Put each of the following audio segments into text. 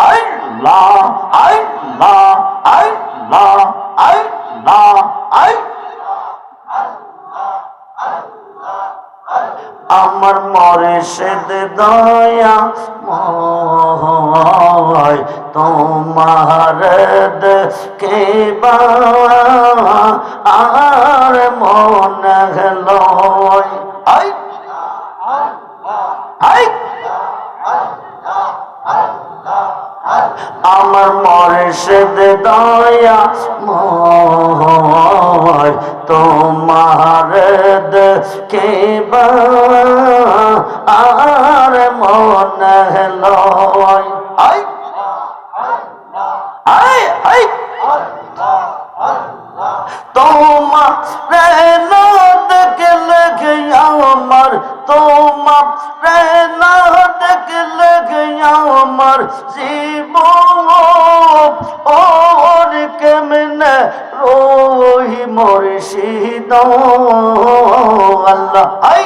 আল্লাহ আল্লাহ আল্লাহ আল্লাহ আমার মরে সেদ দয়া ময় তোমার কে আর মন গেল আই আই আমার মর্ষদ দয়া ময়, তোমার কে আর মন লয়। আই আই আই তোমার দেখলে আমার, তোমার দেখলে আমার জীবন। মর্শিদ আল্লাহ। আই।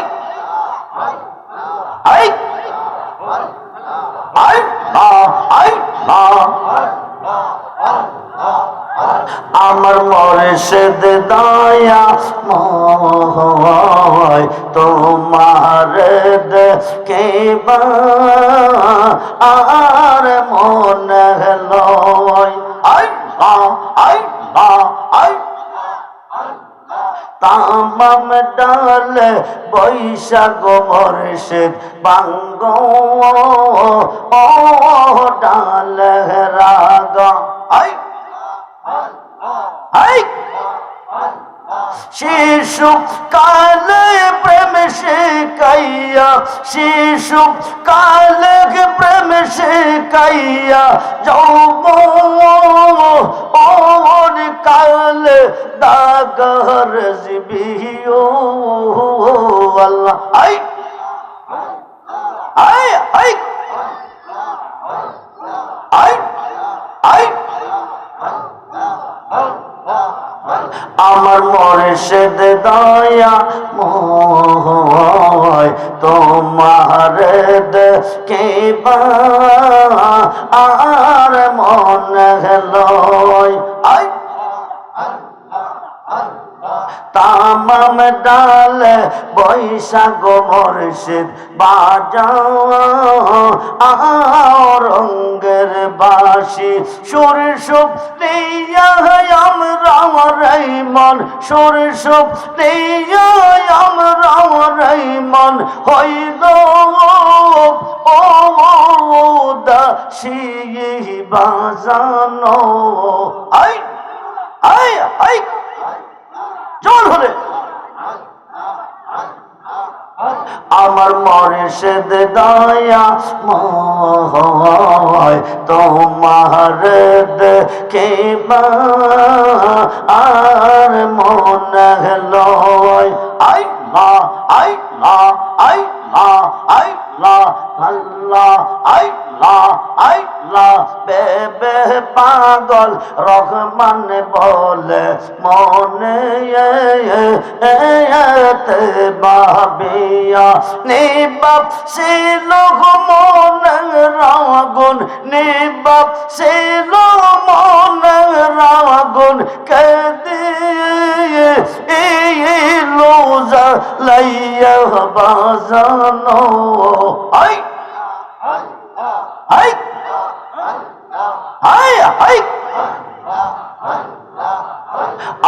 আই। আই। আই। আমার মর্ষদ দয়া ময় তোমার কে আর তামাম ডাল বৈশাখ বর্ষের বাঙ্গ। ও ডাল রাগ। শিশু কালে প্রেম শিকাইয়া শিশু কালে প্রেম শিকাইয়া যৌব ওর কালে দাগর জিবিও। আল্লাহ। আই। আই আই। আই। আই। আমার মর্ষদ দয়া ময় তোমার কে আর মন ডাল বৈশাখ মর্ষিদ বাজা রঙ্গের বাসি সুর সুপ আমরা রাইমন সুর সুপ আমরা রাইমন হইল ও দাসি বাজানো। আই আই আই। জোর হলে। আমার মর্ষদ দয়া ময় তোমার কে আর মন লয়। আই লা আই লা আই লা, আই আল্লাহ আই লা আই লা, বেবে পাগল রহমান বলে মনে এতে বাবিয়া নিবাপ ছিল মন রাগুন। নিবাপ ছিল মন রাগুন। কেদিয়ে লোজা লাইয়া বাজানো। আই আই আই আই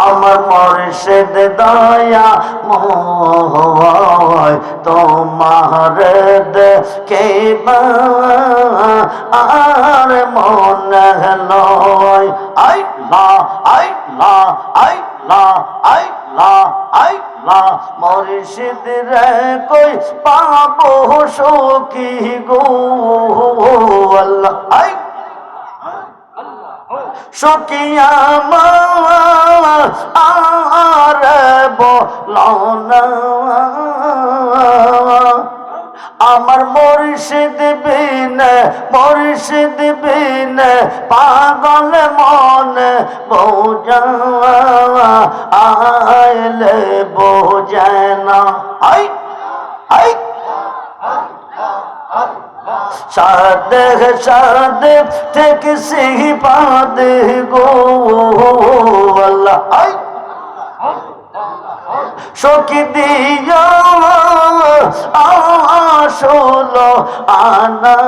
আমার মর্ষদ দয়া ময় তোমার কে আর মন লয় আই লা আই লা আই লা আই লা আই লা মর্ষিদ রে কই পাবো সখী গো। আল্লাহ আই সকিয়া আর আমার মুর্শিদ বিন মুর্শিদ বিন, পাগল মন বোঝা আইলে বোঝে না। আই আই সাদে সাদে থেকে সেই পাদে গো। আল্লাহ সখী দিয়া আসল আনা।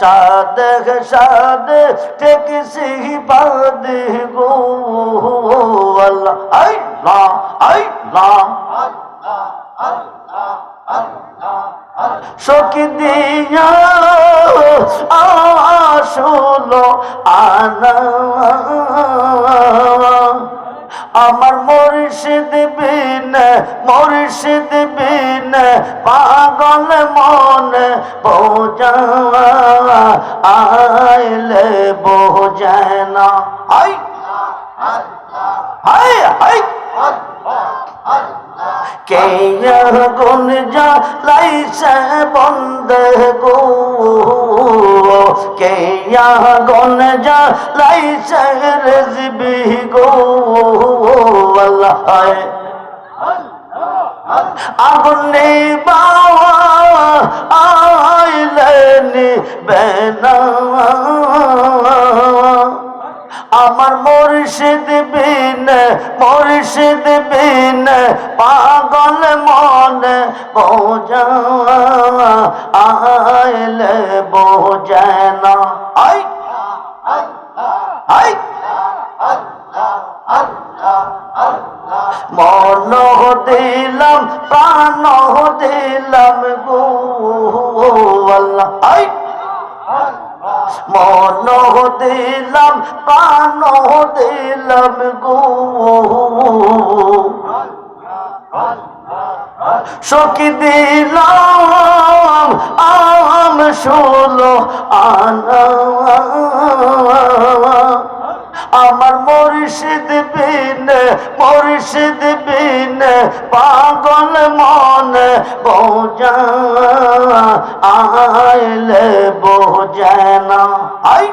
সাদে সাদে থেকে সেই পাদে গো। আল্লাহ আই লা আই লা। সখী দিয়া, আসল আনা আমার মুর্শিদ বিন মুর্শিদ বিন, পাগল মন বোঝা আইলে বোঝায় না। High high. হাই কে গুন যা লাইছে বন্ধ গো কে গুন যা লাইছে রেজবি গো? আল্লাহ আগুনে বাবা আইলেনি বেনা আমার মুর্শিদ বিন মুর্শিদ বিন, পাগল মন, বোঝা আইলে বোঝানা আই! আই! মন দিলাম, প্রাণ দিলাম গো আল্লাহ। আই! মন দিলাম পান দিলাম গো। সখী দিলাম আম ষোলো আনা। আমার মরিষিদ বিন মরিষিদ বিন পাগল মন বোঝা আইলে বোঝানা আই।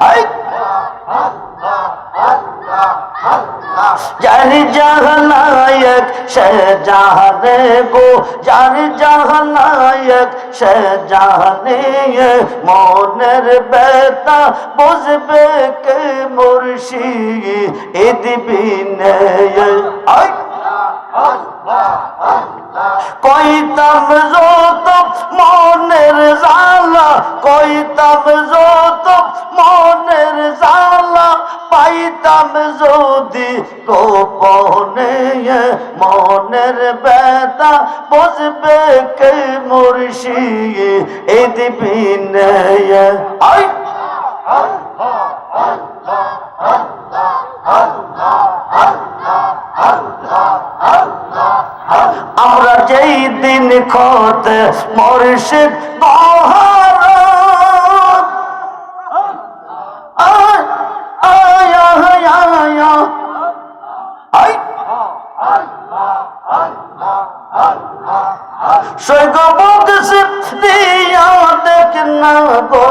আই। যার জাহানায়ক, সে গো। যার জাহানায়ক, সে মনের বেতা বুঝবে কে মুর্শি? আই। কইতাম যত মনের জালা কইতাম যত মনের জালা পাইতাম যদি গোপনে মনের বেদা বুঝবে কে মুর্শি এ দিবিনে আই! আমরা যেই দিন খত মুর্শিদ সৈগবত দিয়া দেখ না গো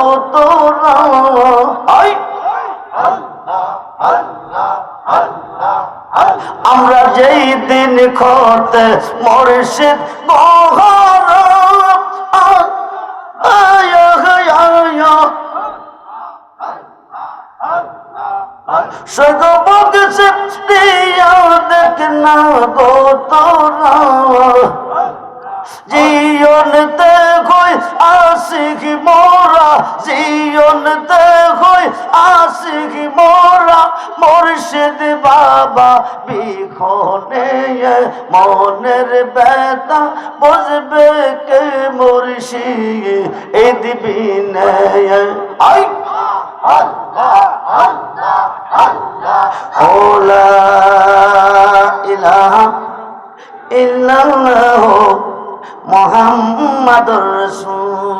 আমরা যেই দিন খত মুর্শিদ বহার আয় আয় আয় সগবত সে দিয়া দেখ না গো তোরা। জীবন দেখই আশিক মোরা জীবন দেখই আশিক মোরা, মুর্শিদ বাবা বিখনে মনের বেতা বুঝবে কে মুর্শিদ এই দিবি আই! ওলা ইলাহা ইল্লাল্লাহু। মুহাম্মাদুর রসুল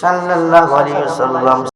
সাল্লাল্লাহু আলাইহি ওয়াসাল্লাম।